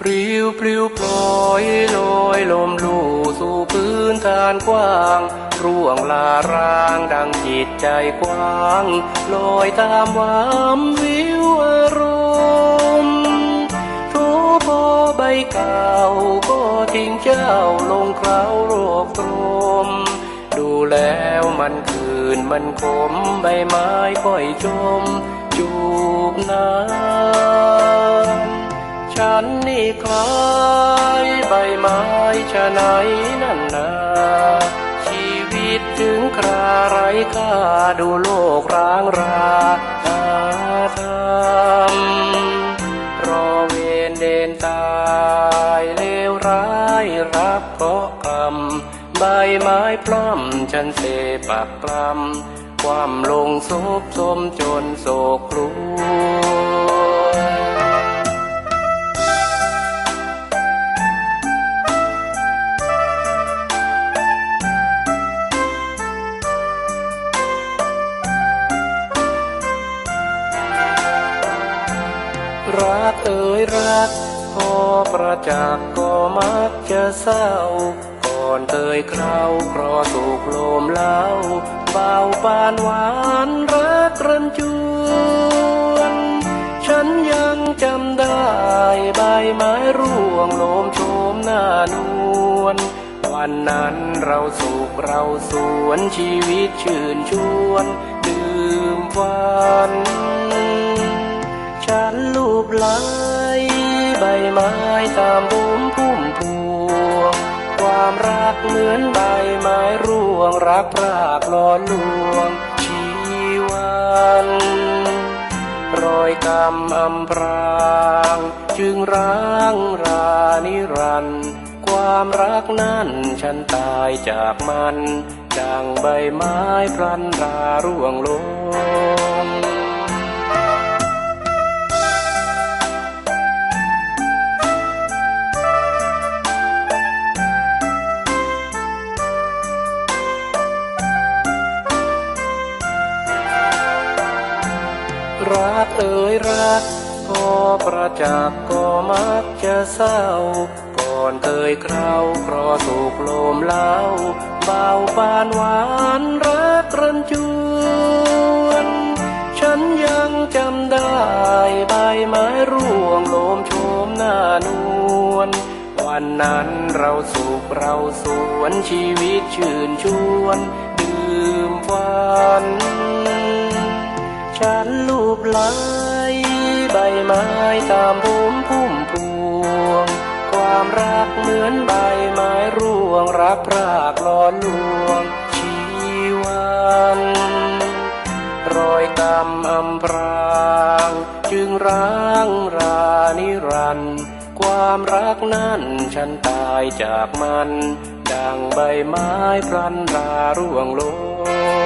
ปลิวปลิวปล่อยลอยลมลู่สู่พื้นทานกว้าง ร่วงลารางดังจิตใจกว้างลอยตามวามวิวอารมณ์ทุกพอใบเก่าก็ทิ้งเจ้าลงคราโรคตรมดูแล้วมันคืนมันคมใบไม้ค่อยจมจูบน้ำฉัน คล้ายใบไม้ชะไหนนั่นนาชีวิตถึงคราไรค่าดูโลกร้างราอาธรรมรอเวรเดนตายเลวร้ายรับเพราะกรรมใบไม้พร่ำฉันเสปักปลำความลงศพสมจนโศกคร รักเอ่ยรัก พอประจักษ์ก็มักจะเศร้า ก่อนเคยคราวเพราะถูกลมเล้าเบาปานหวานรักรันจวน ฉันยังจำได้ใบไม้ร่วงโลมโชมหน้านวลวันนั้นเราสุขเราสวนชีวิตชื่นชวนดื่มฝัน ตามบุมพุ่มพวง ความรักเหมือนใบไม้ร่วงรักพรากหลอนลวงชีวันรอยกรรมอำพราง จึงร้างรานิรันด์ความรักนั้นฉันตายจากมัน ดังใบไม้พลันราร่วงลง รักเอ่ยรักพอประจักษ์ก็มักจะเศร้า ก่อนเคยเคราวเพราะถูกลมเล้าเบาปานหวานรักรันจวน ฉันยังจำได้ใบไม้ร่วงโลมโชมหน้านวลวันนั้นเราสุขเราสวนชีวิตชื่นชวนดื่มฝัน ใบไม้ตามบุมพุ่มพวง ความรักเหมือนใบไม้ร่วงรักพรากลอนลวง ชีวันรอยกรรมอำพราง จึงร้างรานิรันด์ความรักนั้นฉันตายจากมัน ดังใบไม้พลันราร่วงลง